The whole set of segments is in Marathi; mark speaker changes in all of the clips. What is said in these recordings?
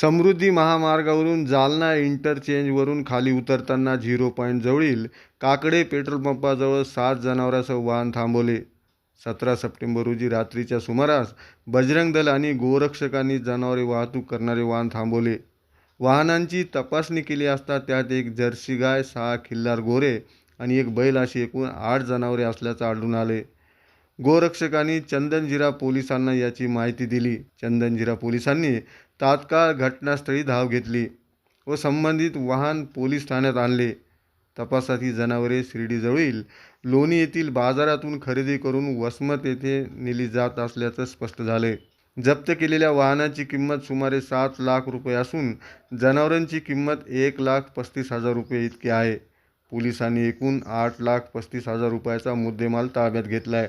Speaker 1: समृद्धी महामार्गावरून जालना इंटरचेंजवरून खाली उतरताना झिरो पॉईंटजवळील काकडे पेट्रोल पंपाजवळ सात जनावरांसह वाहन थांबवले. सतरा सप्टेंबर रोजी रात्रीच्या सुमारास बजरंग दल आणि गोरक्षकांनी जनावरे वाहतूक करणारे वाहन थांबवले. वाहनांची तपासणी केली असता त्यात एक जर्सी गाय सहा खिल्लार गोरे आणि एक बैल अशी एकूण आठ जनावरे असल्याचं आढळून आले. गोरक्षकांनी चंदनजिरा पोलिसांना याची माहिती दिली. चंदनजिरा पोलिसांनी तात्काळ घटनास्थळी धाव घेतली व संबंधित वाहन पोलीस ठाण्यात आणले. तपासात ही जनावरे शिर्डीजवळील लोणी येथील बाजारातून खरेदी करून वसमत येथे नेली जात असल्याचं स्पष्ट झाले जप्त केलेल्या वाहनाची किंमत सुमारे सात लाख रुपये असून जनावरांची किंमत एक लाख पस्तीस हजार रुपये इतकी आहे. पोलिसांनी एकूण आठ लाख पस्तीस हजार रुपयाचा मुद्देमाल ताब्यात घेतला आहे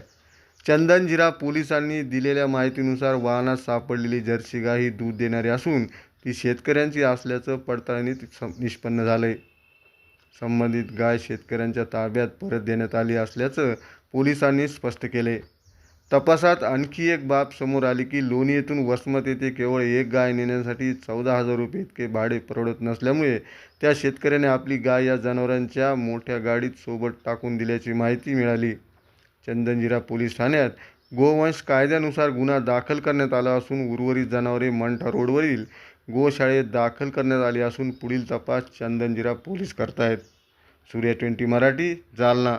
Speaker 1: चंदनजिरा पोलिसांनी दिलेल्या माहितीनुसार वाहनात सापडलेली जर्सी गाय ही दूध देणारी असून ती शेतकऱ्यांची असल्याचं पडताळणीत सम- निष्पन्न झालंय. संबंधित गाय शेतकऱ्यांच्या ताब्यात परत देण्यात आली असल्याचं पोलिसांनी स्पष्ट केले तपासात आणखी एक बाब समोर आली की लोणी येथून वसमत येथे केवळ एक गाय नेण्यासाठी चौदा हजार रुपये इतके भाडे परवडत नसल्यामुळे त्या शेतकऱ्याने आपली गाय या जनावरांच्या मोठ्या गाडीत सोबत टाकून दिल्याची माहिती मिळाली. चंदनजिरा पोलीस ठाण्यात. गोवंश कायद्यानुसार गुन्हा दाखल करण्यात आला असून उर्वरित जनावरे मंठा रोडवरील गोशाळेत दाखल करण्यात आली असून पुढील तपास चंदनजिरा पोलीस करतायत. सूर्या ट्वेंटी मराठी जालना.